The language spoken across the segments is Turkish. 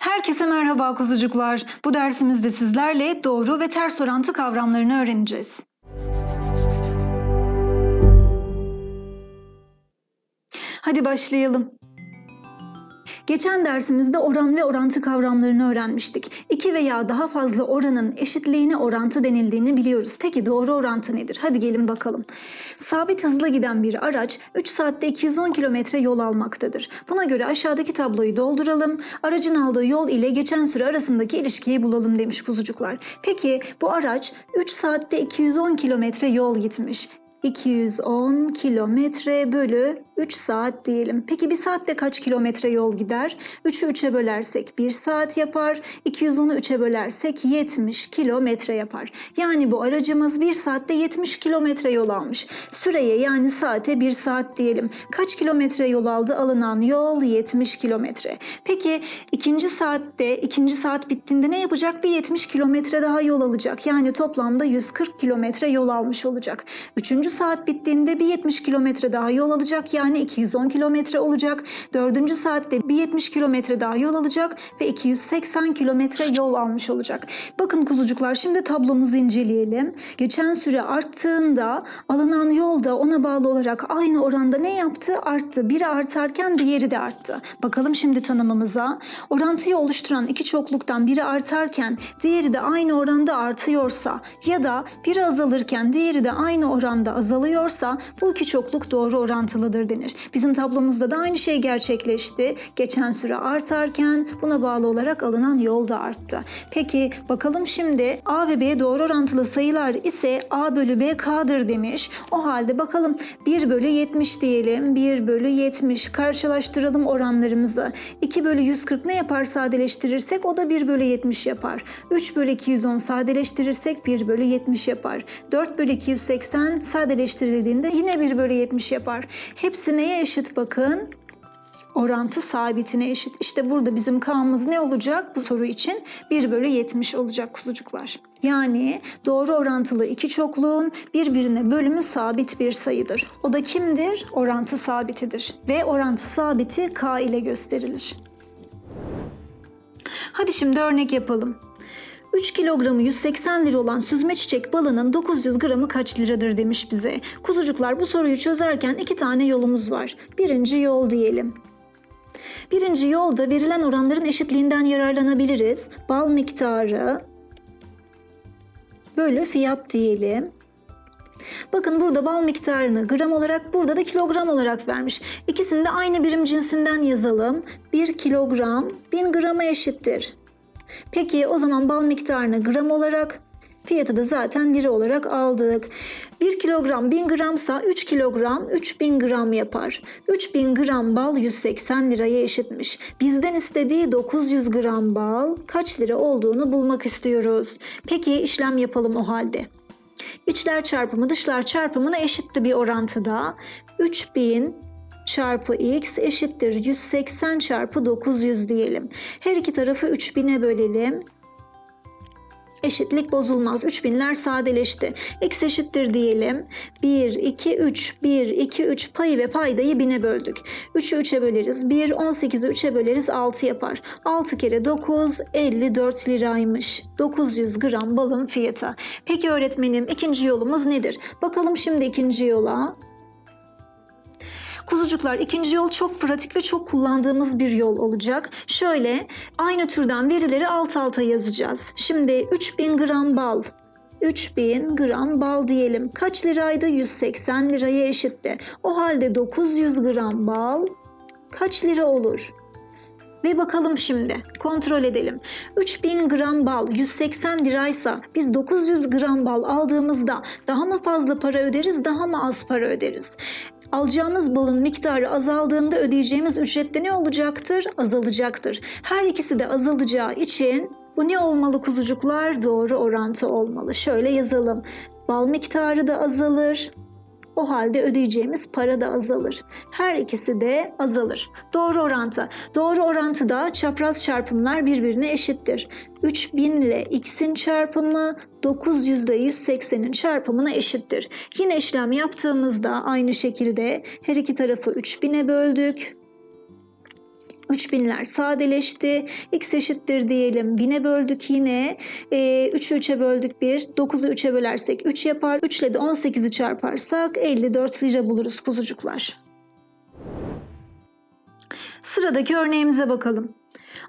Herkese merhaba kuzucuklar. Bu dersimizde sizlerle doğru ve ters orantı kavramlarını öğreneceğiz. Hadi başlayalım. Geçen dersimizde oran ve orantı kavramlarını öğrenmiştik. İki veya daha fazla oranın eşitliğine orantı denildiğini biliyoruz. Peki doğru orantı nedir? Hadi gelin bakalım. Sabit hızla giden bir araç 3 saatte 210 kilometre yol almaktadır. Buna göre aşağıdaki tabloyu dolduralım. Aracın aldığı yol ile geçen süre arasındaki ilişkiyi bulalım demiş kuzucuklar. Peki bu araç 3 saatte 210 kilometre yol gitmiş. 210 kilometre bölü 3 saat diyelim. Peki bir saatte kaç kilometre yol gider? 3'ü 3'e bölersek 1 saat yapar. 210'u 3'e bölersek 70 kilometre yapar. Yani bu aracımız 1 saatte 70 kilometre yol almış. Süreye yani saate 1 saat diyelim. Kaç kilometre yol aldı? Alınan yol 70 kilometre. Peki ikinci saatte, ikinci saat bittiğinde ne yapacak? Bir 70 kilometre daha yol alacak. Yani toplamda 140 kilometre yol almış olacak. Üçüncü saat bittiğinde bir 70 kilometre daha yol alacak. Yani 210 kilometre olacak. Dördüncü saatte bir 70 kilometre daha yol alacak ve 280 kilometre yol almış olacak. Bakın kuzucuklar şimdi tablomuzu inceleyelim. Geçen süre arttığında alınan yol da ona bağlı olarak aynı oranda ne yaptı? Arttı. Biri artarken diğeri de arttı. Bakalım şimdi tanımımıza. Orantıyı oluşturan iki çokluktan biri artarken diğeri de aynı oranda artıyorsa ya da biri azalırken diğeri de aynı oranda azalıyorsa bu iki çokluk doğru orantılıdır denir. Bizim tablomuzda da aynı şey gerçekleşti. Geçen süre artarken buna bağlı olarak alınan yol da arttı. Peki bakalım şimdi A ve B doğru orantılı sayılar ise A bölü B K'dır demiş. O halde bakalım 1 bölü 70 diyelim. 1 bölü 70 karşılaştıralım oranlarımızı. 2 bölü 140 ne yapar sadeleştirirsek o da 1 bölü 70 yapar. 3 bölü 210 sadeleştirirsek 1 bölü 70 yapar. 4 bölü 280 sadeleştirildiğinde yine 1 bölü 70 yapar. Hepsi neye eşit bakın? orantı sabitine eşit. İşte burada bizim K'mız ne olacak bu soru için? 1 bölü 70 olacak kuzucuklar. Yani doğru orantılı iki çokluğun birbirine bölümü sabit bir sayıdır. O da kimdir? Orantı sabitidir. Ve orantı sabiti K ile gösterilir. Hadi şimdi örnek yapalım. 3 kilogramı 180 lira olan süzme çiçek balının 900 gramı kaç liradır demiş bize. Kuzucuklar bu soruyu çözerken iki tane yolumuz var. Birinci yol diyelim. Birinci yolda verilen oranların eşitliğinden yararlanabiliriz. Bal miktarı bölü fiyat diyelim. Bakın burada bal miktarını gram olarak burada da kilogram olarak vermiş. İkisini de aynı birim cinsinden yazalım. 1 kilogram 1000 grama eşittir. Peki o zaman bal miktarını gram olarak fiyatı da zaten lira olarak aldık. 1 kilogram 1000 gramsa 3 kilogram 3000 gram yapar. 3000 gram bal 180 liraya eşitmiş. Bizden istediği 900 gram bal kaç lira olduğunu bulmak istiyoruz. Peki işlem yapalım o halde. İçler çarpımı dışlar çarpımına eşitti bir orantıda. 3000 çarpı x eşittir 180 çarpı 900 diyelim. Her iki tarafı 3000'e bölelim. Eşitlik bozulmaz. 3000'ler sadeleşti. X eşittir diyelim. 1, 2, 3. 1, 2, 3 payı ve paydayı 1000'e böldük. 3'ü 3'e böleriz. 1, 18'i 3'e böleriz 6 yapar. 6 kere 9, 54 liraymış. 900 gram balın fiyatı. Peki öğretmenim ikinci yolumuz nedir? Bakalım şimdi ikinci yola. Kuzucuklar ikinci yol çok pratik ve çok kullandığımız bir yol olacak. Şöyle aynı türden verileri alt alta yazacağız. Şimdi 3000 gram bal 3000 gram bal diyelim. Kaç liraydı? 180 liraya eşitti. O halde 900 gram bal kaç lira olur? Ve bakalım şimdi kontrol edelim. 3000 gram bal 180 liraysa biz 900 gram bal aldığımızda daha mı fazla para öderiz daha mı az para öderiz? Alacağımız balın miktarı azaldığında ödeyeceğimiz ücrette ne olacaktır? Azalacaktır. Her ikisi de azalacağı için bu ne olmalı kuzucuklar? Doğru orantı olmalı. Şöyle yazalım. Bal miktarı da azalır. O halde ödeyeceğimiz para da azalır. Her ikisi de azalır. Doğru orantı. Doğru orantıda çapraz çarpımlar birbirine eşittir. 3000 ile x'in çarpımı 900 ile 180'in çarpımına eşittir. Yine işlem yaptığımızda aynı şekilde her iki tarafı 3000'e böldük. 3000'ler sadeleşti. X eşittir diyelim. 1000'e böldük yine. E, 3'ü 3'e böldük 1. 9'u 3'e bölersek 3 yapar. 3 ile de 18'i çarparsak 54 lira buluruz kuzucuklar. Sıradaki örneğimize bakalım.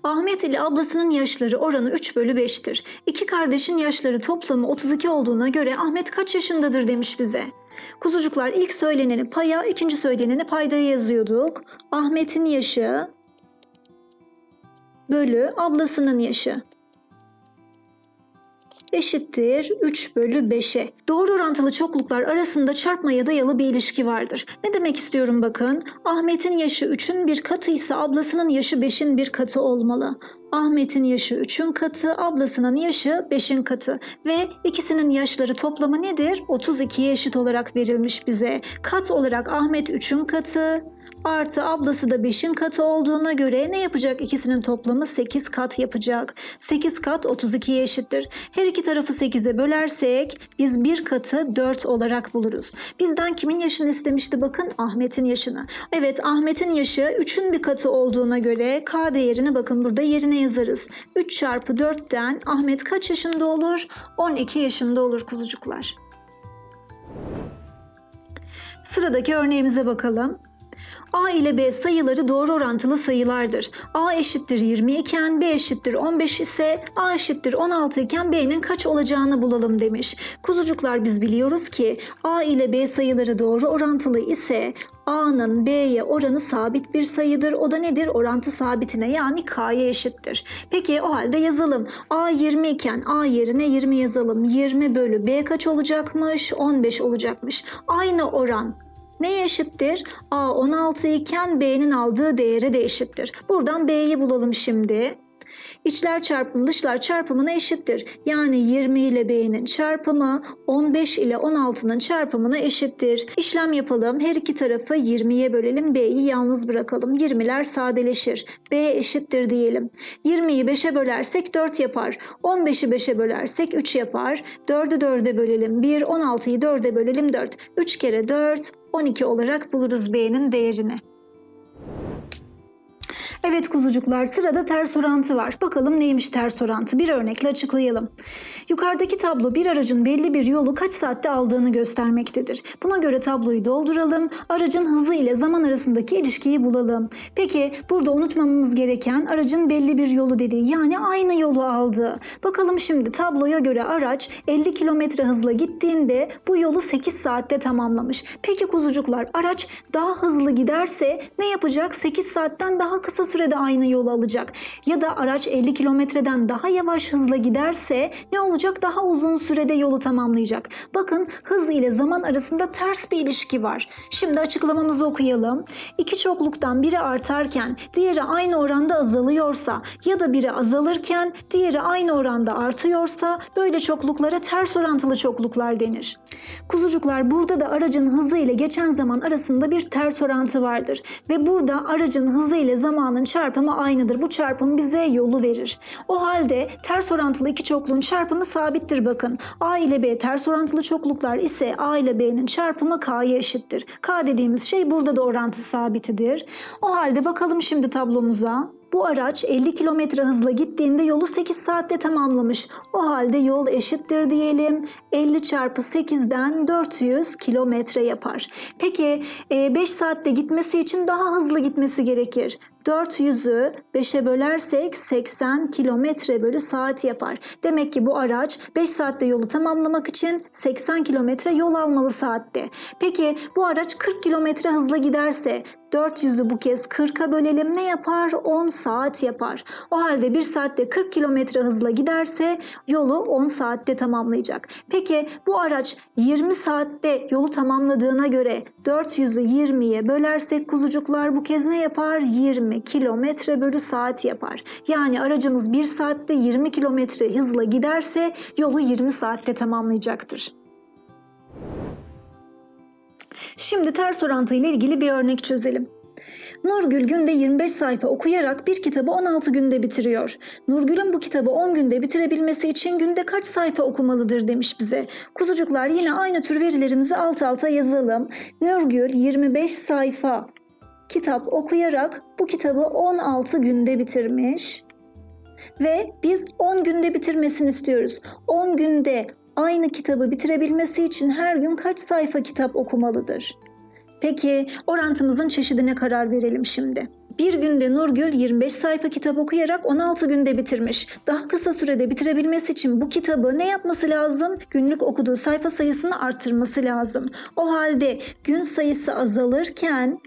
Ahmet ile ablasının yaşları oranı 3 bölü 5'tir. İki kardeşin yaşları toplamı 32 olduğuna göre Ahmet kaç yaşındadır demiş bize. Kuzucuklar ilk söyleneni paya, ikinci söyleneni paydaya yazıyorduk. Ahmet'in yaşı bölü ablasının yaşı eşittir 3 bölü 5'e. Doğru orantılı çokluklar arasında çarpma ya dayalı bir ilişki vardır. Ne demek istiyorum bakın. Ahmet'in yaşı 3'ün bir katı ise ablasının yaşı 5'in bir katı olmalı. Ahmet'in yaşı 3'ün katı, ablasının yaşı 5'in katı ve ikisinin yaşları toplamı nedir? 32'ye eşit olarak verilmiş bize. Kat olarak Ahmet 3'ün katı artı ablası da 5'in katı olduğuna göre ne yapacak? İkisinin toplamı 8 kat yapacak. 8 kat 32'ye eşittir. Her iki tarafı 8'e bölersek biz bir katı 4 olarak buluruz. Bizden kimin yaşını istemişti? Bakın Ahmet'in yaşını. Evet Ahmet'in yaşı 3'ün bir katı olduğuna göre K değerini bakın burada yerine yazarız. 3 çarpı 4'ten Ahmet kaç yaşında olur? 12 yaşında olur kuzucuklar. Sıradaki örneğimize bakalım. A ile B sayıları doğru orantılı sayılardır. A eşittir 20 iken B eşittir 15 ise A eşittir 16 iken B'nin kaç olacağını bulalım demiş. Kuzucuklar biz biliyoruz ki A ile B sayıları doğru orantılı ise A'nın B'ye oranı sabit bir sayıdır. O da nedir? Orantı sabitine yani K'ya eşittir. Peki o halde yazalım. A 20 iken A yerine 20 yazalım. 20 bölü B kaç olacakmış? 15 olacakmış. Aynı oran neye eşittir? A 16 iken B'nin aldığı değere de eşittir. Buradan B'yi bulalım şimdi. İçler çarpımı dışlar çarpımına eşittir. Yani 20 ile B'nin çarpımı 15 ile 16'nın çarpımına eşittir. İşlem yapalım. Her iki tarafı 20'ye bölelim. B'yi yalnız bırakalım. 20'ler sadeleşir. B eşittir diyelim. 20'yi 5'e bölersek 4 yapar. 15'i 5'e bölersek 3 yapar. 4'ü 4'e bölelim 1. 16'yı 4'e bölelim 4. 3 kere 4 12 olarak buluruz B'nin değerini. Evet kuzucuklar sırada ters orantı var. Bakalım neymiş ters orantı? Bir örnekle açıklayalım. Yukarıdaki tablo bir aracın belli bir yolu kaç saatte aldığını göstermektedir. Buna göre tabloyu dolduralım. Aracın hızı ile zaman arasındaki ilişkiyi bulalım. Peki burada unutmamamız gereken aracın belli bir yolu dediği yani aynı yolu aldı. Bakalım şimdi tabloya göre araç 50 kilometre hızla gittiğinde bu yolu 8 saatte tamamlamış. Peki kuzucuklar araç daha hızlı giderse ne yapacak? 8 saatten daha kısa sürede aynı yolu alacak. Ya da araç 50 kilometreden daha yavaş hızla giderse ne olacak? Daha uzun sürede yolu tamamlayacak. Bakın hız ile zaman arasında ters bir ilişki var. Şimdi açıklamamızı okuyalım. İki çokluktan biri artarken diğeri aynı oranda azalıyorsa ya da biri azalırken diğeri aynı oranda artıyorsa böyle çokluklara ters orantılı çokluklar denir. Kuzucuklar burada da aracın hızı ile geçen zaman arasında bir ters orantı vardır ve burada aracın hızı ile zamanın çarpımı aynıdır. Bu çarpım bize yolu verir. O halde ters orantılı iki çokluğun çarpımı sabittir bakın. A ile B ters orantılı çokluklar ise A ile B'nin çarpımı K'ya eşittir. K dediğimiz şey burada da orantı sabitidir. O halde bakalım şimdi tablomuza. Bu araç 50 kilometre hızla gittiğinde yolu 8 saatte tamamlamış. O halde yol eşittir diyelim. 50 çarpı 8'den 400 kilometre yapar. Peki 5 saatte gitmesi için daha hızlı gitmesi gerekir. 400'ü 5'e bölersek 80 kilometre bölü saat yapar. Demek ki bu araç 5 saatte yolu tamamlamak için 80 kilometre yol almalı saatte. Peki bu araç 40 kilometre hızla giderse 400'ü bu kez 40'a bölelim ne yapar? 10 saat yapar. O halde 1 saatte 40 kilometre hızla giderse yolu 10 saatte tamamlayacak. Peki bu araç 20 saatte yolu tamamladığına göre 400'ü 20'ye bölersek kuzucuklar bu kez ne yapar? 20 kilometre bölü saat yapar. Yani aracımız 1 saatte 20 kilometre hızla giderse yolu 20 saatte tamamlayacaktır. Şimdi ters orantı ile ilgili bir örnek çözelim. Nurgül günde 25 sayfa okuyarak bir kitabı 16 günde bitiriyor. Nurgül'ün bu kitabı 10 günde bitirebilmesi için günde kaç sayfa okumalıdır demiş bize. Kuzucuklar yine aynı tür verilerimizi alt alta yazalım. Nurgül 25 sayfa kitap okuyarak bu kitabı 16 günde bitirmiş. Ve biz 10 günde bitirmesini istiyoruz. 10 günde aynı kitabı bitirebilmesi için her gün kaç sayfa kitap okumalıdır? Peki orantımızın çeşidine karar verelim şimdi. Bir günde Nurgül 25 sayfa kitap okuyarak 16 günde bitirmiş. Daha kısa sürede bitirebilmesi için bu kitabı ne yapması lazım? Günlük okuduğu sayfa sayısını arttırması lazım. O halde gün sayısı azalırken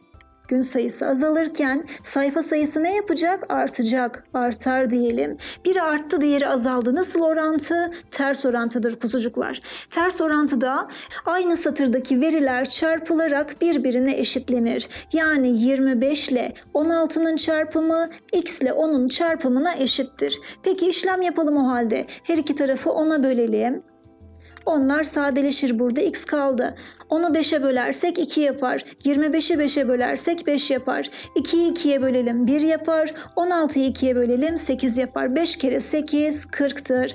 gün sayısı azalırken sayfa sayısı ne yapacak? Artacak. Artar diyelim. Biri arttı, diğeri azaldı. Nasıl orantı? Ters orantıdır kuzucuklar. Ters orantıda aynı satırdaki veriler çarpılarak birbirine eşitlenir. Yani 25 ile 16'nın çarpımı x ile 10'un çarpımına eşittir. Peki işlem yapalım o halde. Her iki tarafı 10'a bölelim. Onlar sadeleşir burada x kaldı. 10'u 5'e bölersek 2 yapar. 25'i 5'e bölersek 5 yapar. 2'yi 2'ye bölelim 1 yapar. 16'yı 2'ye bölelim 8 yapar. 5 kere 8 40'tır.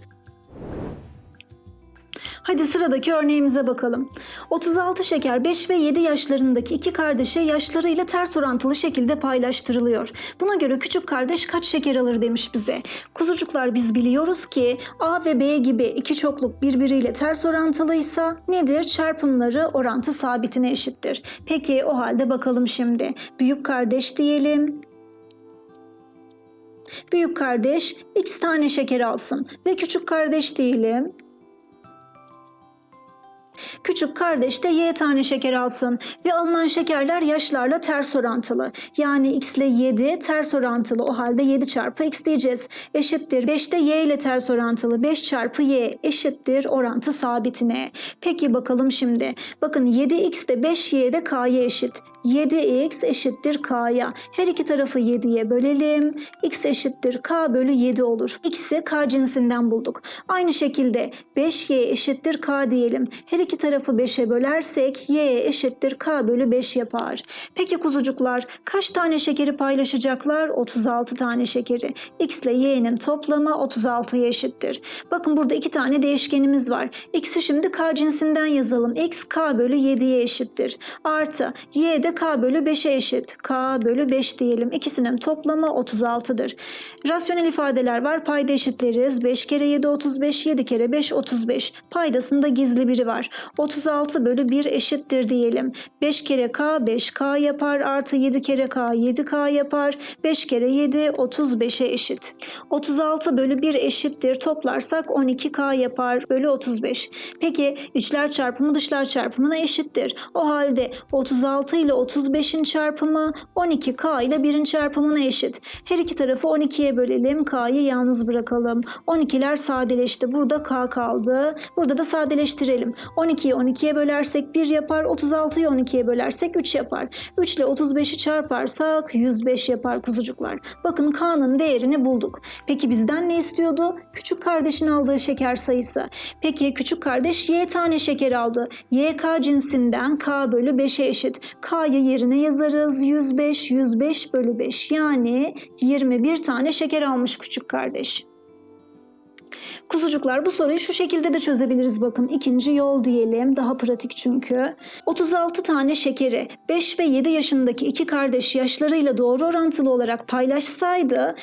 Hadi sıradaki örneğimize bakalım. 36 şeker 5 ve 7 yaşlarındaki iki kardeşe yaşlarıyla ters orantılı şekilde paylaştırılıyor. Buna göre küçük kardeş kaç şeker alır demiş bize. Kuzucuklar biz biliyoruz ki A ve B gibi iki çokluk birbiriyle ters orantılıysa nedir? Çarpımları orantı sabitine eşittir. Peki o halde bakalım şimdi. Büyük kardeş diyelim. Büyük kardeş x tane şeker alsın ve küçük kardeş diyelim. Küçük kardeş de y tane şeker alsın ve alınan şekerler yaşlarla ters orantılı. Yani x ile 7 ters orantılı. O halde 7 çarpı x diyeceğiz. Eşittir. 5 de y ile ters orantılı. 5 çarpı y eşittir orantı sabitine. Peki bakalım şimdi. Bakın 7x de 5y de k'ya eşit. 7x eşittir k'ya. Her iki tarafı 7'ye bölelim. x eşittir k bölü 7 olur. x'i k cinsinden bulduk. Aynı şekilde 5y eşittir k diyelim. Her iki tarafı 5'e bölersek y eşittir k bölü 5 yapar. Peki kuzucuklar kaç tane şekeri paylaşacaklar? 36 tane şekeri. x ile y'nin toplamı 36'ya eşittir. Bakın burada iki tane değişkenimiz var. x'i şimdi k cinsinden yazalım. x k bölü 7'ye eşittir. Artı y de k bölü 5'e eşit. k bölü 5 diyelim. İkisinin toplamı 36'dır. Rasyonel ifadeler var. Payda eşitleriz. 5 kere 7 35, 7 kere 5 35. Paydasında gizli biri var. 36 bölü 1 eşittir diyelim. 5 kere k 5k yapar. Artı 7 kere k 7k yapar. 5 kere 7 35'e eşit. 36 bölü 1 eşittir. Toplarsak 12k yapar. Bölü 35. Peki içler çarpımı dışlar çarpımına eşittir. O halde 36 ile 35'in çarpımı 12k ile 1'in çarpımına eşit. Her iki tarafı 12'ye bölelim. K'yı yalnız bırakalım. 12'ler sadeleşti. Burada k kaldı. Burada da sadeleştirelim. 12'yi 12'ye bölersek 1 yapar. 36'yı 12'ye bölersek 3 yapar. 3 ile 35'i çarparsak 105 yapar kuzucuklar. Bakın K'nın değerini bulduk. Peki bizden ne istiyordu? Küçük kardeşin aldığı şeker sayısı. Peki küçük kardeş Y tane şeker aldı. Y K cinsinden K bölü 5'e eşit. K'yı yerine yazarız. 105, 105 bölü 5 yani 21 tane şeker almış küçük kardeş. Kuzucuklar bu soruyu şu şekilde de çözebiliriz bakın. ikinci yol diyelim. Daha pratik çünkü. 36 tane şekeri 5 ve 7 yaşındaki iki kardeş yaşlarıyla doğru orantılı olarak paylaşsaydı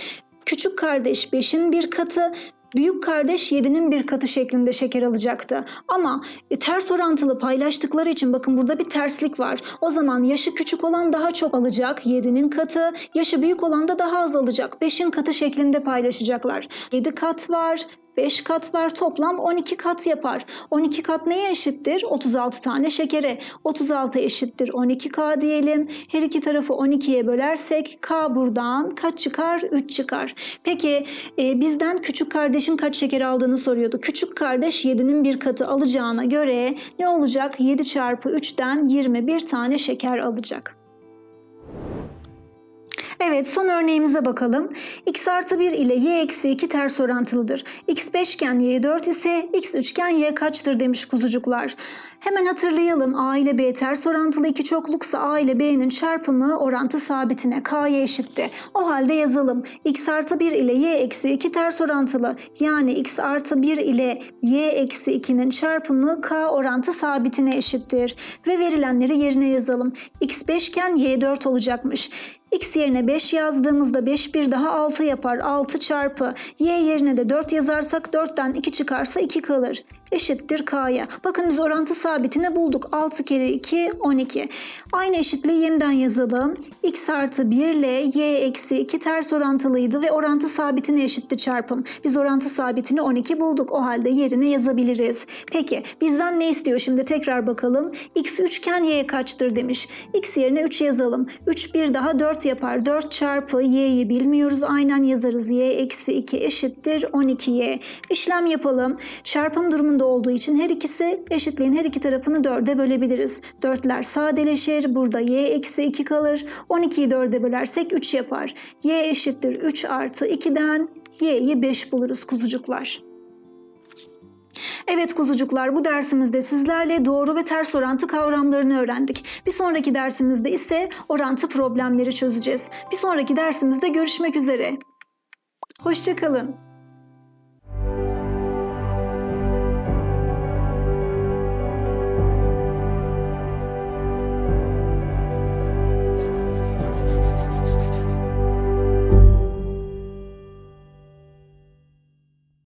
küçük kardeş 5'in bir katı Büyük kardeş 7'nin bir katı şeklinde şeker alacaktı. Ama e, ters orantılı paylaştıkları için bakın burada bir terslik var. O zaman yaşı küçük olan daha çok alacak 7'nin katı, yaşı büyük olan da daha az alacak. 5'in katı şeklinde paylaşacaklar. 7 kat var, 5 kat var toplam 12 kat yapar. 12 kat neye eşittir? 36 tane şekere. 36 eşittir 12K diyelim. Her iki tarafı 12'ye bölersek K buradan kaç çıkar? 3 çıkar. Peki e, bizden küçük kardeşin kaç şeker aldığını soruyordu. Küçük kardeş 7'nin bir katı alacağına göre ne olacak? 7 çarpı 3'ten 21 tane şeker alacak. Evet son örneğimize bakalım. x artı 1 ile y eksi 2 ters orantılıdır. x 5 iken y 4 ise x 3 iken y kaçtır demiş kuzucuklar. Hemen hatırlayalım a ile b ters orantılı iki çokluksa a ile b'nin çarpımı orantı sabitine k'ya eşitti. O halde yazalım. x artı 1 ile y eksi 2 ters orantılı yani x artı 1 ile y eksi 2'nin çarpımı k orantı sabitine eşittir. Ve verilenleri yerine yazalım. x 5 iken y 4 olacakmış. X yerine 5 yazdığımızda 5 bir daha 6 yapar. 6 çarpı y yerine de 4 yazarsak 4'ten 2 çıkarsa 2 kalır. Eşittir k'ya. Bakın biz orantı sabitini bulduk. 6 kere 2 12. Aynı eşitliği yeniden yazalım. x artı 1 ile y eksi 2 ters orantılıydı ve orantı sabitine eşitti çarpım. Biz orantı sabitini 12 bulduk. O halde yerine yazabiliriz. Peki bizden ne istiyor şimdi tekrar bakalım. x üçgen y kaçtır demiş. x yerine 3 yazalım. 3 bir daha 4 yapar. 4 çarpı y'yi bilmiyoruz. Aynen yazarız. y eksi 2 eşittir 12y. İşlem yapalım. Çarpım durumunda olduğu için her ikisi eşitliğin her iki tarafını 4'e bölebiliriz. 4'ler sadeleşir. Burada y eksi 2 kalır. 12'yi 4'e bölersek 3 yapar. y eşittir 3 artı 2'den y'yi 5 buluruz kuzucuklar. Evet kuzucuklar bu dersimizde sizlerle doğru ve ters orantı kavramlarını öğrendik. Bir sonraki dersimizde ise orantı problemleri çözeceğiz. Bir sonraki dersimizde görüşmek üzere. Hoşçakalın.